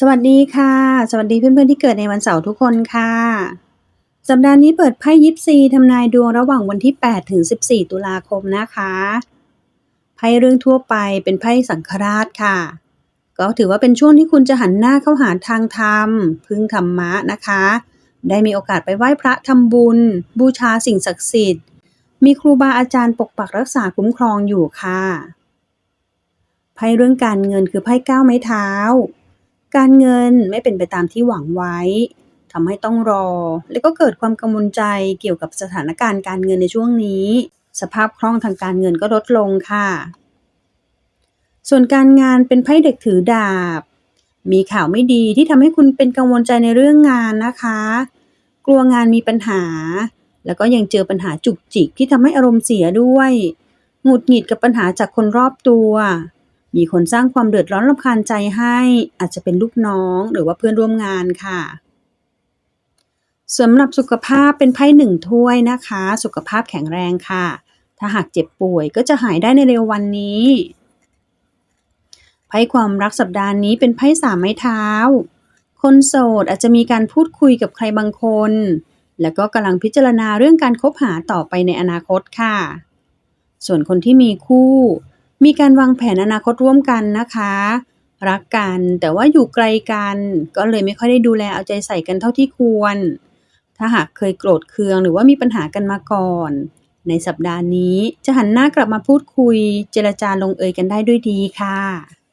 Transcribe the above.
สวัสดีค่ะ สวัสดีเพื่อนๆที่เกิดในวันเสาร์ทุกคนค่ะ สัปดาห์นี้เปิดไพ่ยิปซีทำนายดวงระหว่างวันที่ 8 ถึง 14 ตุลาคมนะคะไพ่เรื่องทั่วไปเป็นไพ่สังฆราชค่ะ ก็ถือว่าเป็นช่วงที่คุณจะหันหน้าเข้าหาทางธรรม พึ่งธรรมะนะคะ ได้มีโอกาสไปไหว้พระทำบุญ บูชาสิ่งศักดิ์สิทธิ์ มีครูบาอาจารย์ปกปักรักษาคุ้มครองอยู่ค่ะไพ่เรื่องการเงินคือไพ่ก้าวไม้เท้า การเงินไม่เป็นไปตามที่หวังไว้ทำให้ต้องรอ และก็เกิดความกังวลใจเกี่ยวกับสถานการณ์การเงินในช่วงนี้ สภาพคล่องทางการเงินก็ลดลงค่ะ ส่วนการงานเป็นไพ่เด็กถือดาบ มีข่าวไม่ดีที่ทำให้คุณเป็นกังวลใจในเรื่องงานนะคะ กลัวงานมีปัญหา แล้วก็ยังเจอปัญหาจุกจิกที่ทำให้อารมณ์เสียด้วย หงุดหงิดกับปัญหาจากคนรอบตัว มีคนสร้างความเดือดร้อนรำคาญใจให้ อาจจะเป็นลูกน้องหรือว่าเพื่อนร่วมงานค่ะสำหรับสุขภาพเป็นไพ่หนึ่งถ้วยนะคะ สุขภาพแข็งแรงค่ะ ถ้าหากเจ็บป่วยก็จะหายได้ในเร็ววันนี้ไพ่ความรักสัปดาห์นี้เป็นไพ่สามไม้เท้า คนโสดอาจจะมีการพูดคุยกับใครบางคน แล้วก็กำลังพิจารณาเรื่องการคบหาต่อไปในอนาคตค่ะ ส่วนคนที่มีคู่ มีการวางแผนอนาคตร่วมกันนะคะ รักกันแต่ว่าอยู่ไกลกัน ก็เลยไม่ค่อยได้ดูแลเอาใจใส่กันเท่าที่ควร ถ้าหากเคยโกรธเคืองหรือว่ามีปัญหากันมาก่อน ในสัปดาห์นี้จะหันหน้ากลับมาพูดคุย เจรจาลงเอยกันได้ด้วยดีค่ะ